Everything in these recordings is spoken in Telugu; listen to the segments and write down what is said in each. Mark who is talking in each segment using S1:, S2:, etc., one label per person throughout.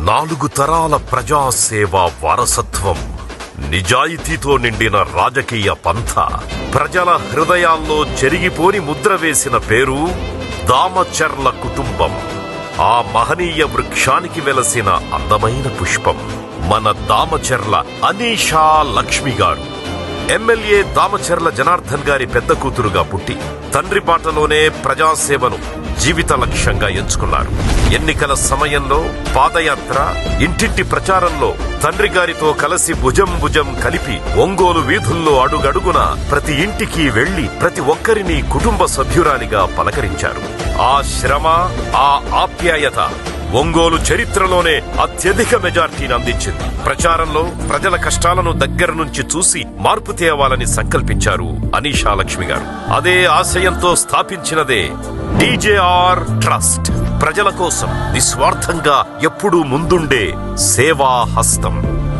S1: నాలుగు తరాల ప్రజాసేవ వారసత్వం నిజాయితీతో నిండిన రాజకీయ పంథ. ప్రజల హృదయాల్లో చెరిగిపోని ముద్ర వేసిన పేరు దామచర్ల కుటుంబం. ఆ మహనీయ వృక్షానికి వెలసిన అందమైన పుష్పం. మన దామచర్ల అనీషా లక్ష్మి గారు ఎమ్మెల్యే దామచర్ల జనార్దన్ గారి పెద్ద కూతురుగా పుట్టి తండ్రి బాటలోనే ప్రజాసేవను జీవిత లక్ష్యంగా ఎంచుకున్నారు. ఎన్నికల సమయంలో పాదయాత్ర ఇంటింటి ప్రచారంలో తండ్రి గారితో కలిసి భుజం భుజం కలిపి ఒంగోలు వీధుల్లో అడుగడుగున ప్రతి ఇంటికి వెళ్ళి ప్రతి ఒక్కరిని కుటుంబ సభ్యురాలిగా పలకరించారు. ఆ శ్రమ ఆ ఆప్యాయత ఒంగోలు చరిత్రలోనే అత్యధిక మెజార్టీని అందించింది. ప్రచారంలో ప్రజల కష్టాలను దగ్గర నుంచి చూసి మార్పు తేవాలని సంకల్పించారు అనీషా లక్ష్మి గారు. అదే ఆశయంతో స్థాపించినదే డీజేఆర్ ట్రస్ట్. ప్రజల కోసం నిస్వార్థంగా ఎప్పుడూ ముందుండే సేవా హస్తం.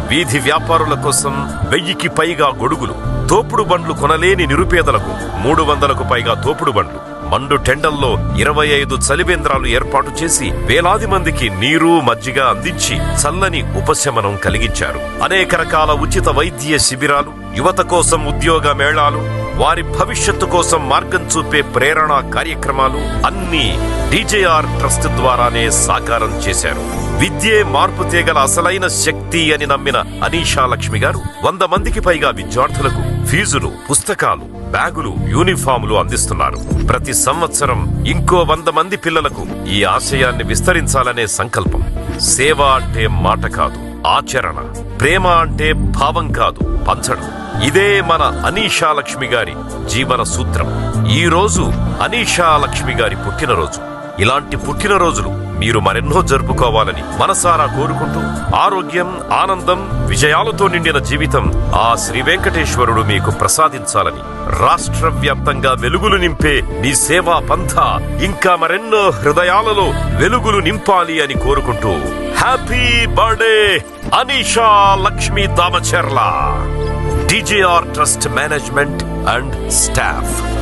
S1: వీధి వ్యాపారుల కోసం వెయ్యికి పైగా గొడుగులు తోపుడు బండ్లు కొనలేని నిరుపేదలకు మూడు వందలకు పైగా తోపుడు బండ్లు మండు టెండల్లో ఇరవై ఐదు చలివేంద్రాలు ఏర్పాటు చేసి వేలాది మందికి నీరు మజ్జిగ అందించి చల్లని ఉపశమనం కలిగించారు. అనేక రకాల ఉచిత వైద్య శిబిరాలు యువత కోసం ఉద్యోగ మేళాలు వారి భవిష్యత్తు కోసం మార్గం చూపే ప్రేరణ కార్యక్రమాలు అన్ని డీజేఆర్ ట్రస్ట్ ద్వారానే సాకారం చేశారు. విద్యే మార్పు తీగల అసలైన శక్తి అని నమ్మిన అనీషా లక్ష్మి గారు వంద మందికి పైగా విద్యార్థులకు ఫీజులు పుస్తకాలు బ్యాగులు యూనిఫాములు అందిస్తున్నారు. ప్రతి సంవత్సరం ఇంకో వంద మంది పిల్లలకు ఈ ఆశయాన్ని విస్తరించాలనే సంకల్పం. సేవ అంటే మాట కాదు ఆచరణ. ప్రేమ అంటే భావం కాదు పంచడం. ఇదే మన అనీషా లక్ష్మి గారి జీవన సూత్రం. ఈ రోజు అనీషా లక్ష్మి గారి పుట్టినరోజు. ఇలాంటి పుట్టినరోజులు మీరు మరెన్నో జరుపుకోవాలని మనసారా కోరుకుంటూ ఆరోగ్యం ఆనందం విజయాలతో నిండిన జీవితం ఆ శ్రీ వెంకటేశ్వరుడు మీకు ప్రసాదించాలని రాష్ట్ర వ్యాప్తంగా వెలుగులు నింపే మీ సేవా పంథ ఇంకా మరెన్నో హృదయాలలో వెలుగులు నింపాలి అని కోరుకుంటూ happy birthday Anisha Lakshmi Damacharla. DJR trust management and staff.